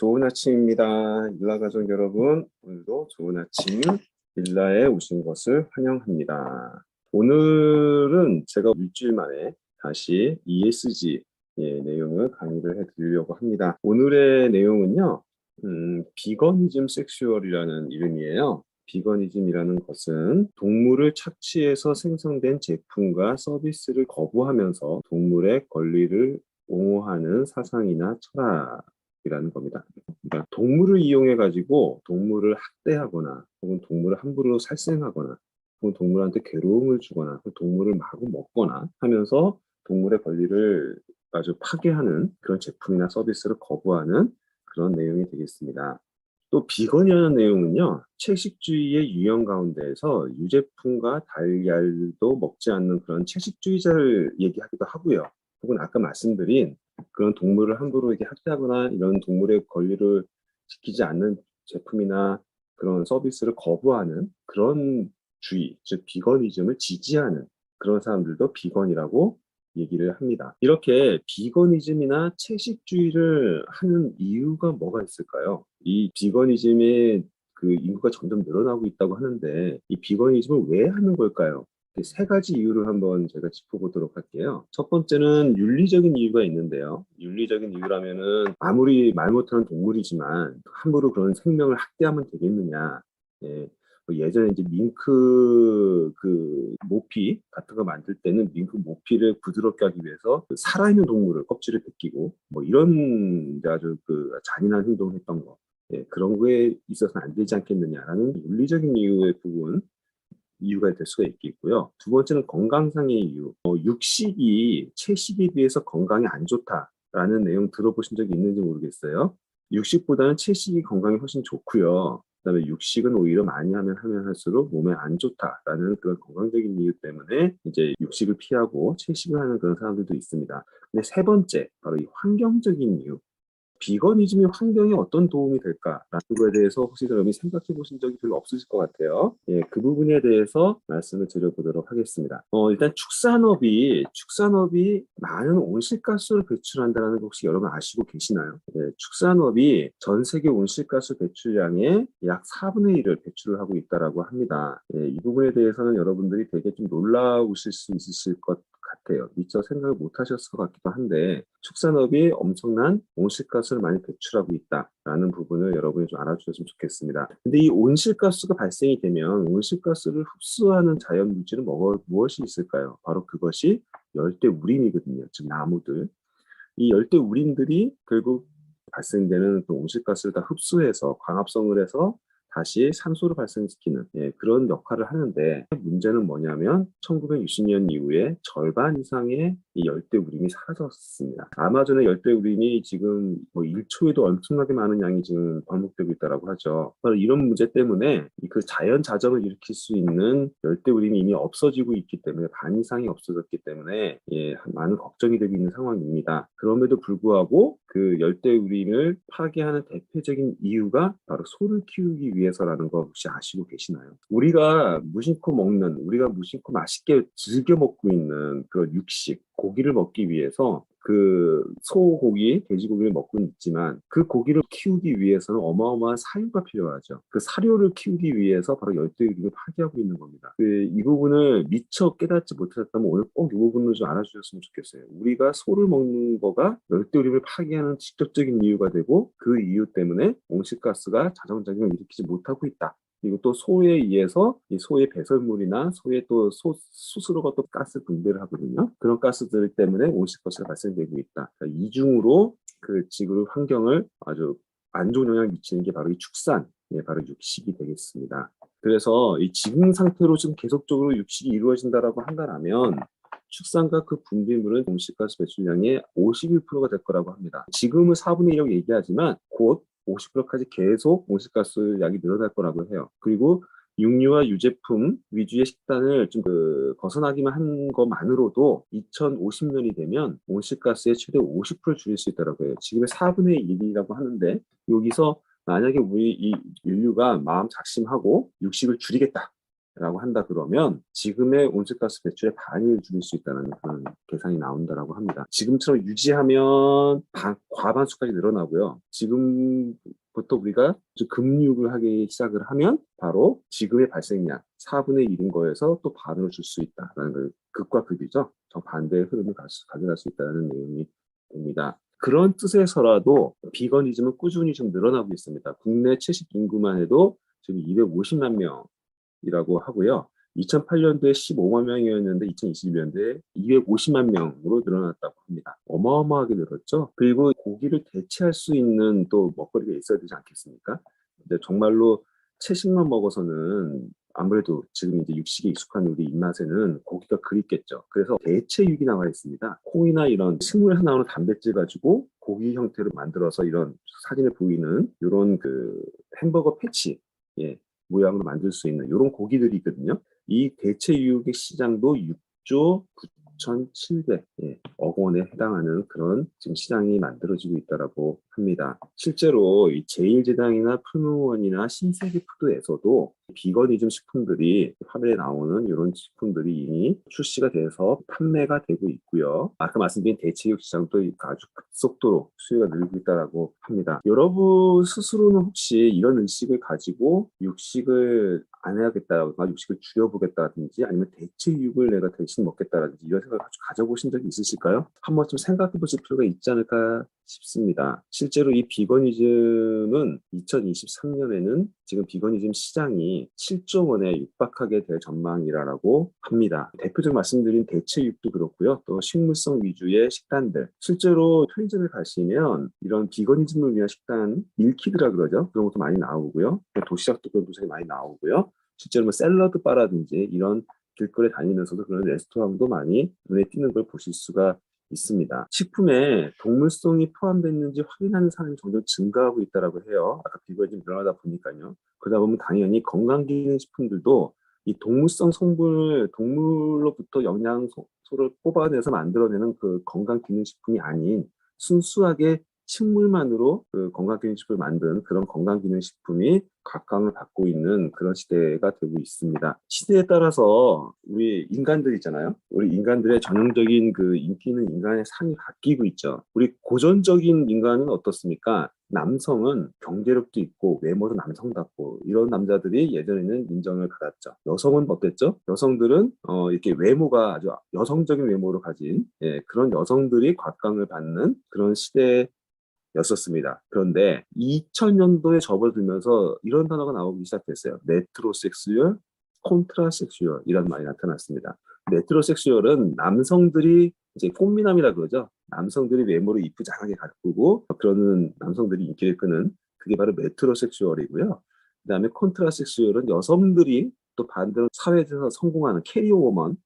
좋은 아침입니다. 일라 가족 여러분, 오늘도 좋은 아침 일라에 오신 것을 환영합니다. 오늘은 제가 일주일 만에 다시 ESG 의 내용을 강의를 해드리려고 합니다. 오늘의 내용은요, 음, 비거니즘 섹슈얼이라는 이름이에요. 비거니즘이라는 것은 동물을 착취해서 생성된 제품과 서비스를 거부하면서 동물의 권리를 옹호하는 사상이나 철학 이라는 겁니다. 그러니까 동물을 이용해 가지고 동물을 학대하거나 혹은 동물을 함부로 살생하거나 혹은 동물한테 괴로움을 주거나 동물을 마구 먹거나 하면서 동물의 권리를 아주 파괴하는 그런 제품이나 서비스를 거부하는 그런 내용이 되겠습니다. 또 비건이라는 내용은요, 채식주의의 유형 가운데에서 유제품과 달걀도 먹지 않는 그런 채식주의자를 얘기하기도 하고요. 혹은 아까 말씀드린 그런 동물을 함부로 이렇게 학대하거나 이런 동물의 권리를 지키지 않는 제품이나 그런 서비스를 거부하는 그런 주의, 즉 비거니즘을 지지하는 그런 사람들도 비건이라고 얘기를 합니다. 이렇게 비거니즘이나 채식주의를 하는 이유가 뭐가 있을까요? 이 비거니즘의 그 인구가 점점 늘어나고 있다고 하는데 이 비거니즘을 왜 하는 걸까요? 세 가지 이유를 한번 제가 짚어보도록 할게요. 첫 번째는 윤리적인 이유가 있는데요. 윤리적인 이유라면은 아무리 말 못하는 동물이지만 함부로 그런 생명을 학대하면 되겠느냐. 예, 뭐 예전에 이제 밍크 그 모피 같은 거 만들 때는 밍크 모피를 부드럽게 하기 위해서 그 살아있는 동물을 껍질을 벗기고 뭐 이런 아주 그 잔인한 행동을 했던 거. 예, 그런 거에 있어서는 안 되지 않겠느냐라는 윤리적인 이유의 부분 이유가 될 수가 있겠고요. 두 번째는 건강상의 이유. 어, 육식이 채식에 비해서 건강에 안 좋다라는 내용 들어보신 적이 있는지 모르겠어요. 육식보다는 채식이 건강에 훨씬 좋고요. 그다음에 육식은 오히려 많이 하면 하면 할수록 몸에 안 좋다라는 그런 건강적인 이유 때문에 이제 육식을 피하고 채식을 하는 그런 사람들도 있습니다. 근데 세 번째 바로 이 환경적인 이유. 비건이즘이 환경에 어떤 도움이 될까라는 거에 대해서 혹시 여러분이 생각해 보신 적이 별로 없으실 것 같아요. 예, 그 부분에 대해서 말씀을 드려보도록 하겠습니다. 어, 일단 축산업이 축산업이 많은 온실가스를 배출한다는 거 혹시 여러분 아시고 계시나요? 예, 축산업이 전 세계 온실가스 배출량의 약 4분의 1을 배출을 하고 있다라고 합니다. 예, 이 부분에 대해서는 여러분들이 되게 좀 놀라우실 수 있으실 것 같아요. 미처 생각을 못 하셨을 것 같기도 한데 축산업이 엄청난 온실가스를 많이 배출하고 있다라는 부분을 여러분이 좀 알아주셨으면 좋겠습니다. 근데 이 온실가스가 발생이 되면 온실가스를 흡수하는 자연 물질은 뭐, 무엇이 있을까요? 바로 그것이 열대 우림이거든요. 즉 나무들. 이 열대 우림들이 결국 발생되는 그 온실가스를 다 흡수해서 광합성을 해서 다시 산소를 발생시키는 예, 그런 역할을 하는데 문제는 뭐냐면 1960년 이후에 절반 이상의 이 열대 우림이 사라졌습니다. 아마존의 열대 우림이 지금 뭐 1초에도 엄청나게 많은 양이 지금 반복되고 있다고 하죠. 바로 이런 문제 때문에 그 자연 자정을 일으킬 수 있는 열대 우림이 이미 없어지고 있기 때문에 반 이상이 없어졌기 때문에 예, 많은 걱정이 되고 있는 상황입니다. 그럼에도 불구하고 그 열대 우림을 파괴하는 대표적인 이유가 바로 소를 키우기 위해서라는 거 혹시 아시고 계시나요? 우리가 무심코 먹는, 우리가 무심코 맛있게 즐겨 먹고 있는 그런 육식, 고기를 먹기 위해서 그 소고기, 돼지고기를 먹고 있지만 그 고기를 키우기 위해서는 어마어마한 사료가 필요하죠. 그 사료를 키우기 위해서 바로 열대우림을 파괴하고 있는 겁니다. 그 이 부분을 미처 깨닫지 못하셨다면 오늘 꼭 이 부분을 좀 알아주셨으면 좋겠어요. 우리가 소를 먹는 거가 열대우림을 파괴하는 직접적인 이유가 되고 그 이유 때문에 온실가스가 자정작용을 일으키지 못하고 있다. 그리고 또 소에 의해서 이 소의 배설물이나 소의 또 소, 스스로가 또 가스 분배를 하거든요. 그런 가스들 때문에 온실가스가 발생되고 있다. 그러니까 이중으로 그 지구 환경을 아주 안 좋은 영향을 미치는 게 바로 이 축산, 예, 바로 육식이 되겠습니다. 그래서 이 지금 상태로 지금 계속적으로 육식이 이루어진다라고 한다면 축산과 그 분비물은 온실가스 배출량의 51%가 될 거라고 합니다. 지금은 4분의 1이라고 얘기하지만 곧 50%까지 계속 온실가스 양이 늘어날 거라고 해요. 그리고 육류와 유제품 위주의 식단을 좀 그 벗어나기만 한 것만으로도 2050년이 되면 온실가스의 최대 50%를 줄일 수 있다고 해요. 지금의 4분의 1이라고 하는데 여기서 만약에 우리 이 인류가 마음 작심하고 육식을 줄이겠다. 라고 한다 그러면 지금의 온실가스 배출의 반을 줄일 수 있다는 그런 계산이 나온다라고 합니다. 지금처럼 유지하면 반, 과반수까지 늘어나고요. 지금 부터 우리가 이제 금육을 하기 시작을 하면 바로 지금의 발생량 4분의 1인 거에서 또 반을 줄수 있다라는 그 극과 극이죠. 정반대의 흐름을 가- 가져갈 수 있다는 내용이 됩니다. 그런 뜻에서라도 비건이즘은 꾸준히 좀 늘어나고 있습니다. 국내 채식 인구만 해도 지금 250만 명 이라고 하고요. 2008년도에 15만 명이었는데 2021년도에 250만 명으로 늘어났다고 합니다. 어마어마하게 늘었죠. 그리고 고기를 대체할 수 있는 또 먹거리가 있어야 되지 않겠습니까? 근데 정말로 채식만 먹어서는 아무래도 지금 이제 육식에 익숙한 우리 입맛에는 고기가 그립겠죠. 그래서 대체육이 나와 있습니다. 콩이나 이런 식물에서 나오는 단백질 가지고 고기 형태로 만들어서 이런 사진에 보이는 이런 그 햄버거 패치 예, 모양으로 만들 수 있는 이런 고기들이 있거든요. 이 대체육의 시장도 6조 9,700억 예, 원에 해당하는 그런 지금 시장이 만들어지고 있다라고 합니다. 실제로 이 제일제당이나 풀무원이나 신세계푸드에서도 비건이즘 식품들이 화면에 나오는 이런 식품들이 이미 출시가 돼서 판매가 되고 있고요. 아까 말씀드린 대체육 시장도 아주 급속도로 수요가 늘고 있다라고 합니다. 여러분 스스로는 혹시 이런 의식을 가지고 육식을 안 해야겠다, 육식을 줄여보겠다든지 아니면 대체육을 내가 대신 먹겠다라든지 이런 생각을 가져보신 적이 있으실까요? 한 번쯤 생각해 보실 필요가 있지 않을까 싶습니다. 실 제로 이 비건이즘은 2023년에는 지금 비건이즘 시장이 7조 원에 육박하게 될 전망이라고 합니다. 대표적으로 말씀드린 대체육도 그렇고요. 또 식물성 위주의 식단들. 실제로 편의점에 가시면 이런 비건이즘을 위한 식단 밀키드라 그러죠. 그런 것도 많이 나오고요. 도시락도 그런 도시락이 많이 나오고요. 실제로 뭐 샐러드 바라든지 이런 길거리에 다니면서도 그런 레스토랑도 많이 눈에 띄는 걸 보실 수가 있습니다. 식품에 동물성이 포함됐는지 확인하는 사람이 점점 증가하고 있다고 해요. 아까 비교가 좀 늘어나다 보니까요. 그러다 보면 당연히 건강기능식품들도 이 동물성 성분을 동물로부터 영양소를 뽑아내서 만들어내는 그 건강기능식품이 아닌 순수하게 식물만으로 그 건강기능식품을 만든 그런 건강기능식품이 각광을 받고 있는 그런 시대가 되고 있습니다. 시대에 따라서 우리 인간들 있잖아요. 우리 인간들의 전형적인 그 인기 있는 인간의 상이 바뀌고 있죠. 우리 고전적인 인간은 어떻습니까? 남성은 경제력도 있고 외모도 남성답고 이런 남자들이 예전에는 인정을 받았죠. 여성은 어땠죠? 여성들은 어, 이렇게 외모가 아주 여성적인 외모를 가진 예, 그런 여성들이 각광을 받는 그런 시대에 였었습니다. 그런데 2000년도에 접어들면서 이런 단어가 나오기 시작했어요. 메트로섹슈얼, 콘트라섹슈얼 이런 말이 나타났습니다. 메트로섹슈얼은 남성들이 이제 꽃미남이라 그러죠. 남성들이 외모를 이쁘장하게 가꾸고 그러는 남성들이 인기를 끄는 그게 바로 메트로섹슈얼이고요. 그 다음에 콘트라섹슈얼은 여성들이 또 반대로 사회에서 성공하는 캐리어 워먼 네,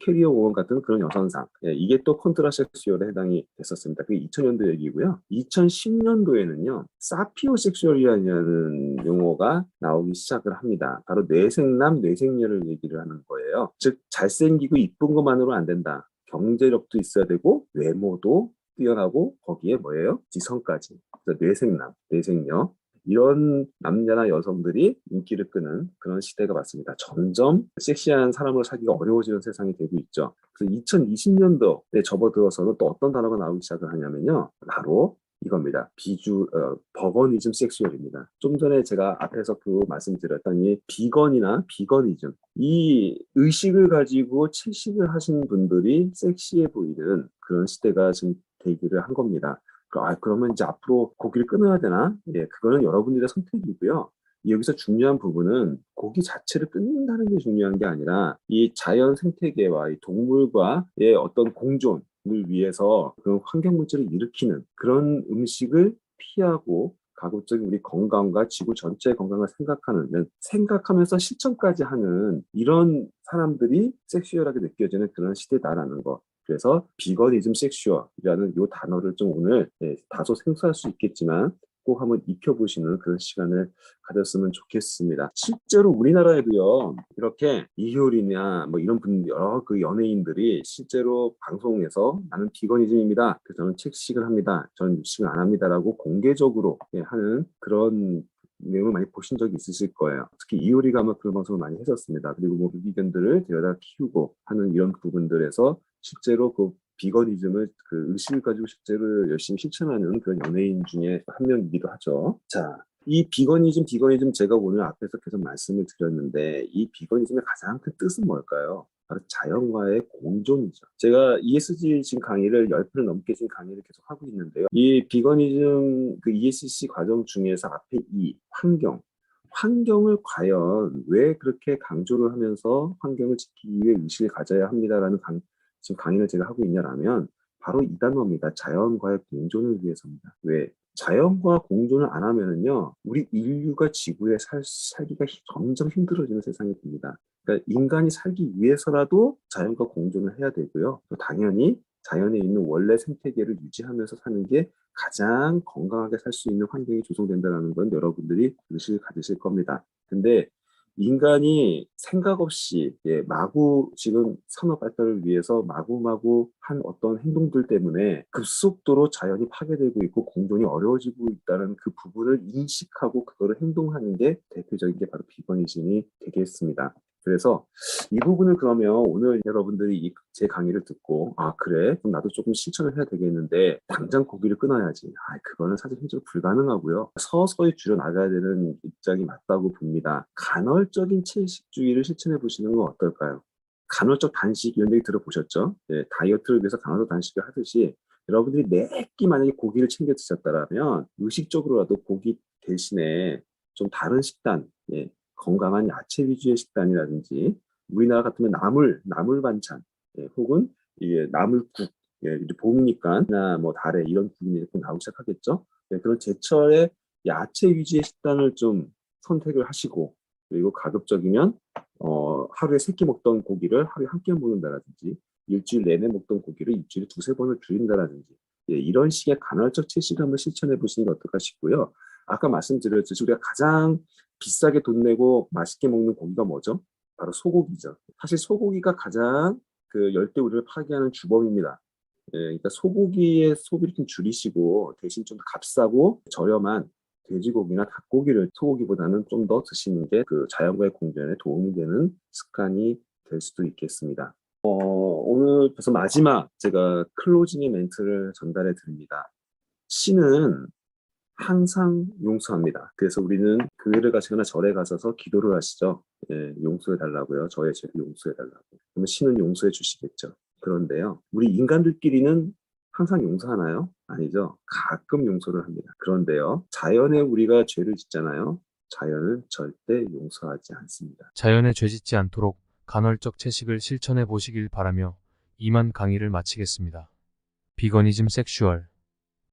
캐리어 오원 같은 그런 여성상 예, 이게 또 컨트라섹슈얼에 해당이 됐었습니다. 그게 2000년도 얘기고요. 2010년도에는요 사피오섹슈얼이라는 용어가 나오기 시작을 합니다. 바로 뇌생남, 뇌생녀를 얘기를 하는 거예요. 즉 잘생기고 이쁜 것만으로 안 된다. 경제력도 있어야 되고 외모도 뛰어나고 거기에 뭐예요? 지성까지. 뇌생남, 뇌생녀 이런 남자나 여성들이 인기를 끄는 그런 시대가 왔습니다. 점점 섹시한 사람을 사기가 어려워지는 세상이 되고 있죠. 그래서 2020년도에 접어들어서는 또 어떤 단어가 나오기 시작을 하냐면요. 바로 이겁니다. 비주, 어, 버거니즘 섹슈얼입니다. 좀 전에 제가 앞에서 그 말씀드렸던 이 비건이나 비건이즘. 이 의식을 가지고 채식을 하신 분들이 섹시해 보이는 그런 시대가 지금 되기를 한 겁니다. 아, 그러면 이제 앞으로 고기를 끊어야 되나? 예, 그거는 여러분들의 선택이고요. 여기서 중요한 부분은 고기 자체를 끊는다는 게 중요한 게 아니라 이 자연 생태계와 이 동물과의 어떤 공존을 위해서 그런 환경 문제를 일으키는 그런 음식을 피하고 가급적인 우리 건강과 지구 전체의 건강을 생각하는 생각하면서 실천까지 하는 이런 사람들이 섹슈얼하게 느껴지는 그런 시대다라는 거. 그래서 비건이즘 섹슈얼이라는 이 단어를 좀 오늘 네, 다소 생소할 수 있겠지만 꼭 한번 익혀보시는 그런 시간을 가졌으면 좋겠습니다. 실제로 우리나라에도요 이렇게 이효리냐 뭐 이런 분 여러 그 연예인들이 실제로 방송에서 나는 비건이즘입니다. 그래서 저는 채식을 합니다. 저는 육식을 안 합니다라고 공개적으로 하는 그런 내용을 많이 보신 적이 있으실 거예요. 특히 이효리가 아마 그런 방송을 많이 했었습니다. 그리고 뭐 비건들을 데려다 키우고 하는 이런 부분들에서 실제로 그 비건이즘을 그 의식을 가지고 실제로 열심히 실천하는 그런 연예인 중에 한 명이기도 하죠. 자, 이 비건이즘, 비건이즘 제가 오늘 앞에서 계속 말씀을 드렸는데 이 비건이즘의 가장 큰 뜻은 뭘까요? 바로 자연과의 공존이죠. 제가 ESG 지금 강의를 10편을 넘게 지금 강의를 계속 하고 있는데요. 이 비건이즘 그 ESG 과정 중에서 앞에 이 환경, 환경을 과연 왜 그렇게 강조를 하면서 환경을 지키기 위해 의식을 가져야 합니다라는 강, 지금 강의를 제가 하고 있냐라면 바로 이 단어입니다. 자연과의 공존을 위해서입니다. 왜? 자연과 공존을 안 하면은요, 우리 인류가 지구에 살, 살기가 히- 점점 힘들어지는 세상이 됩니다. 그러니까 인간이 살기 위해서라도 자연과 공존을 해야 되고요. 또 당연히 자연에 있는 원래 생태계를 유지하면서 사는 게 가장 건강하게 살 수 있는 환경이 조성된다는 건 여러분들이 의식을 가지실 겁니다. 근데 인간이 생각 없이 예, 마구 지금 산업 발달을 위해서 마구마구 한 어떤 행동들 때문에 급속도로 자연이 파괴되고 있고 공존이 어려워지고 있다는 그 부분을 인식하고 그거를 행동하는 게 대표적인 게 바로 비건이즘이 되겠습니다. 그래서 이 부분을 그러면 오늘 여러분들이 이제 강의를 듣고 아 그래 그럼 나도 조금 실천을 해야 되겠는데 당장 고기를 끊어야지 아 그거는 사실 현실로 불가능하고요 서서히 줄여 나가야 되는 입장이 맞다고 봅니다 간헐적인 채식주의를 실천해 보시는 건 어떨까요? 간헐적 단식 이런 얘기 들어보셨죠? 네, 다이어트를 위해서 간헐적 단식을 하듯이 여러분들이 매끼 만약에 고기를 챙겨 드셨다면 의식적으로라도 고기 대신에 좀 다른 식단, 예, 건강한 야채 위주의 식단이라든지 우리나라 같으면 나물, 나물 반찬, 예, 혹은 이게 나물국, 예, 이제 봄이니까 나 뭐 달에 이런 국이 이렇게 나오기 시작하겠죠. 예, 그런 제철에 야채 위주의 식단을 좀 선택을 하시고 그리고 가급적이면 어, 하루에 세 끼 먹던 고기를 하루에 한 끼 먹는다라든지 일주일 내내 먹던 고기를 일주일에 두세 번을 줄인다라든지 예, 이런 식의 간헐적 채식을 한번 실천해 보시는 게 어떨까 싶고요. 아까 말씀드렸듯이 우리가 가장 비싸게 돈 내고 맛있게 먹는 고기가 뭐죠? 바로 소고기죠. 사실 소고기가 가장 그 열대 우리를 파괴하는 주범입니다. 예, 그러니까 소고기의 소비를 좀 줄이시고 대신 좀 값싸고 저렴한 돼지고기나 닭고기를 소고기보다는 좀 더 드시는 게 그 자연과의 공존에 도움이 되는 습관이 될 수도 있겠습니다. 어, 오늘 벌써 마지막 제가 클로징의 멘트를 전달해 드립니다. 신은 항상 용서합니다. 그래서 우리는 교회를 가시거나 절에 가셔서 기도를 하시죠. 예, 용서해 달라고요. 저의 죄를 용서해 달라고. 그러면 신은 용서해 주시겠죠. 그런데요, 우리 인간들끼리는 항상 용서하나요? 아니죠. 가끔 용서를 합니다. 그런데요, 자연에 우리가 죄를 짓잖아요. 자연은 절대 용서하지 않습니다. 자연에 죄 짓지 않도록 간헐적 채식을 실천해 보시길 바라며 이만 강의를 마치겠습니다. 비거니즘 섹슈얼